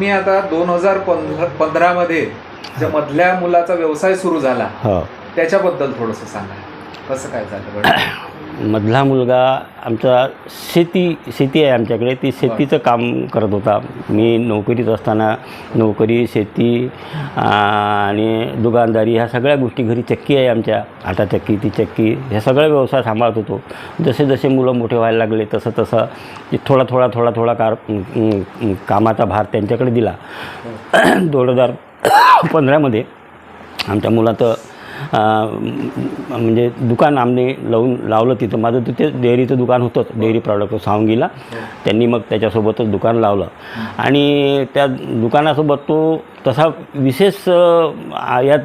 तुम्ही आता दोन हजार पंधरा मध्ये ज्या मधल्या मुलाचा व्यवसाय सुरू झाला हो त्याच्याबद्दल थोडंसं सांगा कसं काय झालं? मधला मुलगा आमचा शेती शेती आहे आमच्याकडे. ती शेतीचं काम करत होता. मी नोकरीत असताना नोकरी शेती आणि दुकानदारी ह्या सगळ्या गोष्टी घरी चक्की आहे आमच्या. आटा चक्की ती चक्की हे सगळं व्यवसाय सांभाळत होतो. जसे जसे मुलं मोठे व्हायला लागले तसं तसं थोडा थोडा थोडा थोडा कार कामाचा भार त्यांच्याकडे दिला. दोन हजार पंधरामध्ये आमच्या मुलाचं म्हणजे दुकान आमने लावून लावलं तिथं. माझं तिथे डेअरीचं दुकान होतंच डेअरी प्रॉडक्ट सावंगीला. त्यांनी मग त्याच्यासोबतच दुकान लावलं. आणि त्या दुकानासोबत तो तसा विशेष या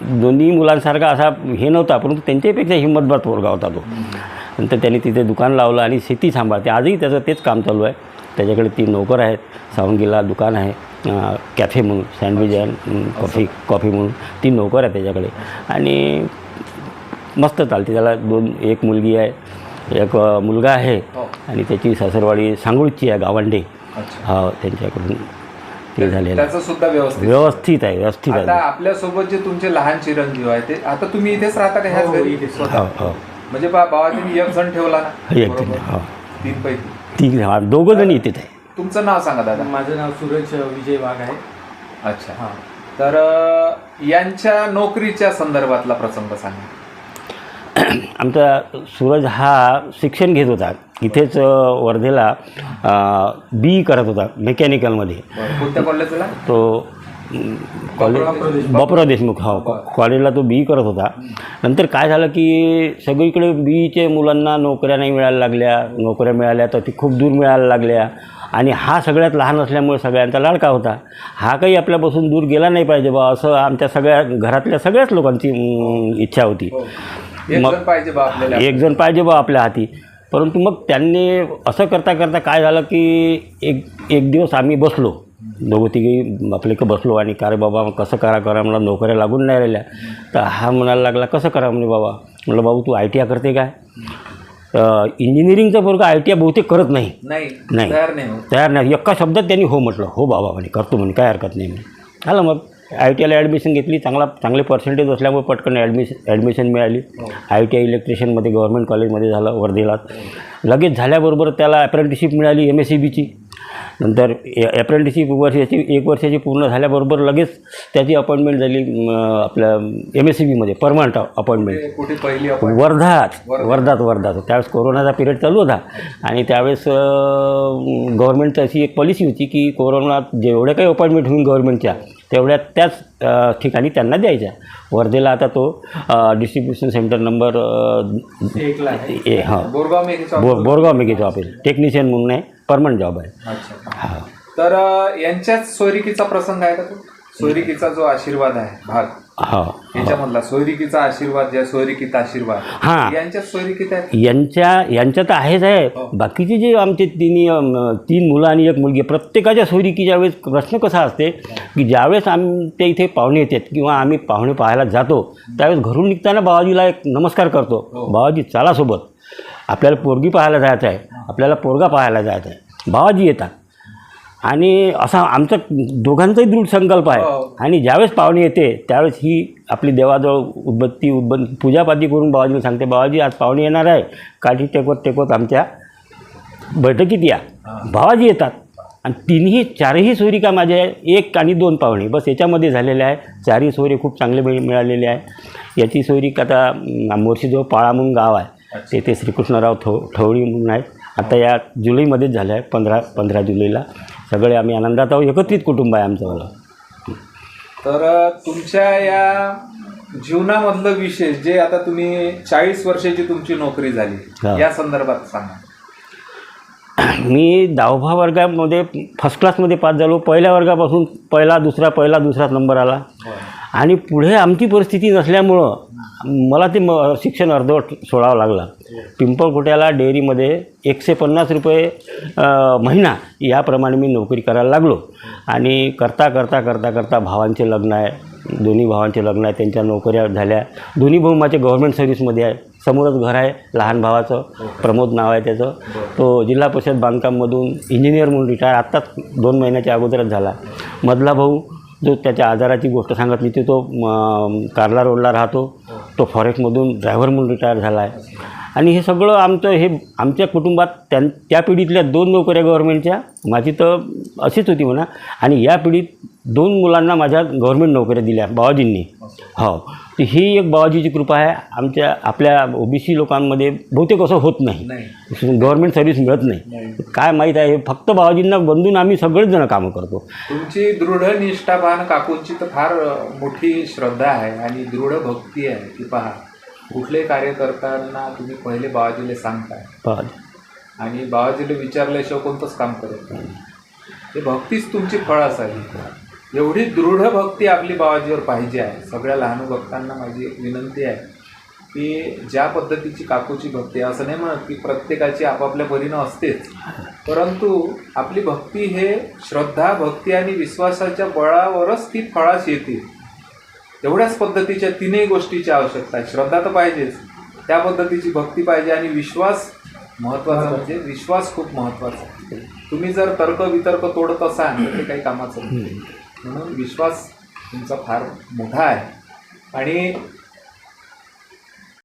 दोन्ही मुलांसारखा असा हे नव्हता परंतु त्यांच्यापेक्षा हिंमतबाद पोरगा होता तो. नंतर त्यांनी तिथे दुकान लावलं आणि शेती सांभाळते. आजही त्याचं तेच काम चालू आहे. त्याच्याकडे ती नोकर आहेत. सावंगीला दुकान आहे. कॅफे म्हणून सँडविच आहे कॉफी कॉफी म्हणून तीन नोकर आहे त्याच्याकडे. आणि मस्त चालते त्याला दोन एक मुलगी आहे एक मुलगा आहे हो. आणि त्याची सासरवाडी सांगोळची आहे गावंडे. अच्छा. हा त्यांच्याकडून ते झालेलं. सुद्धा व्यवस्थित. व्यवस्थित आहे व्यवस्थित आता आहे. आपल्यासोबत जे तुमचे लहान चिरंजीव आहे ते आता तुम्ही इथेच राहता का ह्याच घरी? स्वतः? हो हो. म्हणजे बा बाबाजींनी एक जण ठेवला ना? एक बरोबर. हो. तीन पैकी. ती हा दोघं जण इथेच आहे तुमचं नाव सांगा दादा. माझं नाव सूरज विजय वाघ आहे. अच्छा. तर अं, यांच्या नोकरीच्या संदर्भातला प्रसंग सांगा. आमचा सूरज हा शिक्षण घेत होता. इथेच वर्धेला बी करत होता मेकॅनिकलमध्ये. कोणत्या कॉलेजला? तो कॉलेज बापूराव देशमुख हो. कॉलेजला तो बी करत होता. नंतर काय झालं की सगळीकडे बीचे मुलांना नोकऱ्या नाही मिळायला लागल्या. नोकऱ्या मिळाल्या तर ती खूप दूर मिळायला लागल्या. आणि हा सगळ्यात लहान असल्यामुळे सगळ्यांचा लाडका होता. हा काही आपल्यापासून दूर गेला नाही पाहिजे बा असं आमच्या सगळ्या घरातल्या सगळ्याच लोकांची इच्छा होती. एक मग- पाहिजे बा आपल्याला एक जण पाहिजे बा आपल्या हाती. परंतु मग त्यांनी असं करता करता काय झालं की एक एक दिवस आम्ही बसलो. दोघं तिघी आपल्याकडे बसलो आणि का रे बाबा कसं करा करा मला नोकऱ्या लागून नाही राहिल्या. तर हा म्हणायला लागला कसं करा म्हणे बाबा? म्हटलं बाबू तू आय टी आय करते काय? इंजिनिअरिंगचं पोरग आय टी आय बहुतेक करत नाही. नाही नाही. तयार नाही. तयार नाही. एका शब्दात त्यांनी हो म्हटलं. हो बाबा म्हणे करतो म्हणे काय हरकत नाही म्हणे. झालं मग. आय टी आयला ॲडमिशन घेतली. चांगला चांगले पर्सेंटेज असल्यामुळे पटकन ॲडमिशन ॲडमिशन मिळाली. आय टी आय इलेक्ट्रिशियनमध्ये गव्हर्मेंट कॉलेजमध्ये झालं वर्धेला लगेच झाल्याबरोबर त्याला अप्रेंटिसशिप मिळाली एम एस सी बीची नंतर अप्रेंटिसशिप वर्षाची एक वर्षाची पूर्ण झाल्याबरोबर लगेच त्याची अपॉइंटमेंट झाली आपल्या एम एस सी बीमध्ये परमनंट अपॉइंटमेंट कुठे पहिली वर्धात वर्धात. वर्धात त्यावेळेस कोरोनाचा पिरियड चालू होता. आणि त्यावेळेस गव्हर्नमेंटची अशी एक पॉलिसी होती की कोरोनात जेवढ्या काही अपॉइंटमेंट होईल गव्हर्नमेंटच्या तेवढ्या त्याच ठिकाणी त्यांना द्यायच्या. वर्धेला आता तो डिस्ट्रीब्युशन सेंटर नंबर ए हां. बोर बोरगाव मेघेचं ऑफिस टेक्निशियन म्हणून आहे परमनंट जॉब आहे. अच्छा. हा. तर यांच्याच सोयरिकीचा प्रसंग आहे का तो? सोयरिकीचा जो आशीर्वाद आहे भाग हा. याच्यामधला सोयरिकीचा आशीर्वाद ज्या सोयरिकीत आशीर्वाद हा. यांच्याच सोयरिकीत आहे यांच्या यांच्या तर आहेच आहे. बाकीचे जे आमचे तिन्ही तीन मुलं आणि एक मुलगी प्रत्येकाच्या सोयरिकी ज्यावेळेस प्रश्न कसा असते की ज्यावेळेस आमच्या इथे पाहुणे येतात किंवा आम्ही पाहुणे पाहायला जातो त्यावेळेस घरून निघताना बाबाजीला एक नमस्कार करतो. बाबाजी चला सोबत. आपल्याला पोरगी पाहायला जायचं आहे. आपल्याला पोरगा पाहायला जायचं आहे. बाबाजी येतात. आणि असा आमचा दोघांचाही दृढ संकल्प आहे. हो. आणि ज्यावेळेस पाहुणे येते त्यावेळेस ही आपली देवाजवळ उदबत्ती उदबत्ती पूजापाती करून बाबाजीला सांगते बाबाजी आज पाहुणे येणार आहे. काठी टेकवत टेकवत आमच्या बैठकीत या. बाबाजी येतात. आणि तिन्ही चारही सोयरिका माझ्या एक आणि दोन पाहुणे. बस याच्यामध्ये झालेले आहे. चारही सोयरे खूप चांगले मिळ मिळालेले आहे. याची सोयरीक आता मोर्शीजवळ पाळा म्हणून गाव आहे. तेथे श्रीकृष्णराव थो ठवळी म्हणून आहेत. आता या जुलैमध्येच झालं आहे पंधरा पंधरा जुलैला. सगळे आम्ही आनंदात आहोत. एकत्रित कुटुंब आहे आमचं मला तर तुमच्या या जीवनामधलं विशेष जे आता तुम्ही चाळीस वर्षाची तुमची नोकरी झाली. या संदर्भात सांगा. मी दहावा वर्गामध्ये फर्स्ट क्लासमध्ये पास झालो. पहिल्या वर्गापासून पहिला दुसरा पहिला दुसरा नंबर आला. आणि पुढे आमची परिस्थिती नसल्यामुळं मला ते म शिक्षण अर्धवट सोडावं लागलं. पिंपळखोट्याला डेअरीमध्ये एकशे पन्नास रुपये महिना याप्रमाणे मी नोकरी करायला लागलो. आणि करता करता करता करता भावांचे लग्न आहे. दोन्ही भावांचे लग्न आहे. त्यांच्या नोकऱ्या झाल्या. दोन्ही भाऊ माझे गव्हर्मेंट सर्व्हिसमध्ये आहे. समोरच घर आहे. लहान भावाचं. प्रमोद नाव आहे त्याचं. तो जिल्हा परिषद बांधकाममधून इंजिनियर म्हणून रिटायर आत्ताच दोन महिन्याच्या अगोदरच झाला. मधला भाऊ जो त्याच्या आजाराची गोष्ट सांगितली ती तो कारला कार्ला रोडला राहतो. तो फॉरेस्टमधून ड्रायव्हर म्हणून रिटायर झाला आहे आणि हे सगळं आमचं हे आमच्या कुटुंबात त्या त्या पिढीतल्या दोन नोकऱ्या गव्हर्मेंटच्या माझी तर अशीच होती म्हणा. आणि या पिढीत दोन मुलांना माझ्या गव्हर्मेंट नोकऱ्या दिल्या बाबाजींनी. हो. तर ही एक बाबाजीची कृपा आहे. आमच्या आपल्या ओबीसी लोकांमध्ये बहुतेक असं होत नाही. नाही. गव्हर्नमेंट सर्व्हिस मिळत नाही. काय माहीत आहे फक्त बाबाजींना बंधून आम्ही सगळेच जण कामं करतो. तुमची दृढ निष्ठा पहा ना काकूंची तर फार मोठी श्रद्धा आहे आणि दृढ भक्ती आहे. की पहा कुठलेही कार्य करताना तुम्ही पहिले बाबाजीला सांगताय. बाबाजी आणि बाबाजीला विचारल्याशिवाय कोणतंच काम करत नाही. हे भक्तीच तुमची फळ असावी. एवढी दृढ भक्ती आपली बाबाजीवर पाहिजे आहे. सगळ्या लहान भक्तांना माझी एक विनंती आहे की ज्या पद्धतीची काकूची भक्ती आहे असं नाही म्हणत की प्रत्येकाची आपापल्या परीनं असतेच. परंतु आपली भक्ती हे श्रद्धा भक्ती आणि विश्वासाच्या बळावरच ती फळास येते. एवढ्याच पद्धतीच्या तीनही गोष्टीची आवश्यकता आहे. श्रद्धा तर पाहिजेच. त्या पद्धतीची भक्ती पाहिजे आणि विश्वास महत्त्वाचा म्हणजे विश्वास खूप महत्त्वाचा तुम्ही जर तर्क वितर्क तोडत असाल तर ते काही कामाचं नाही. म्हणून विश्वास तुमचा फार मोठा आहे. आणि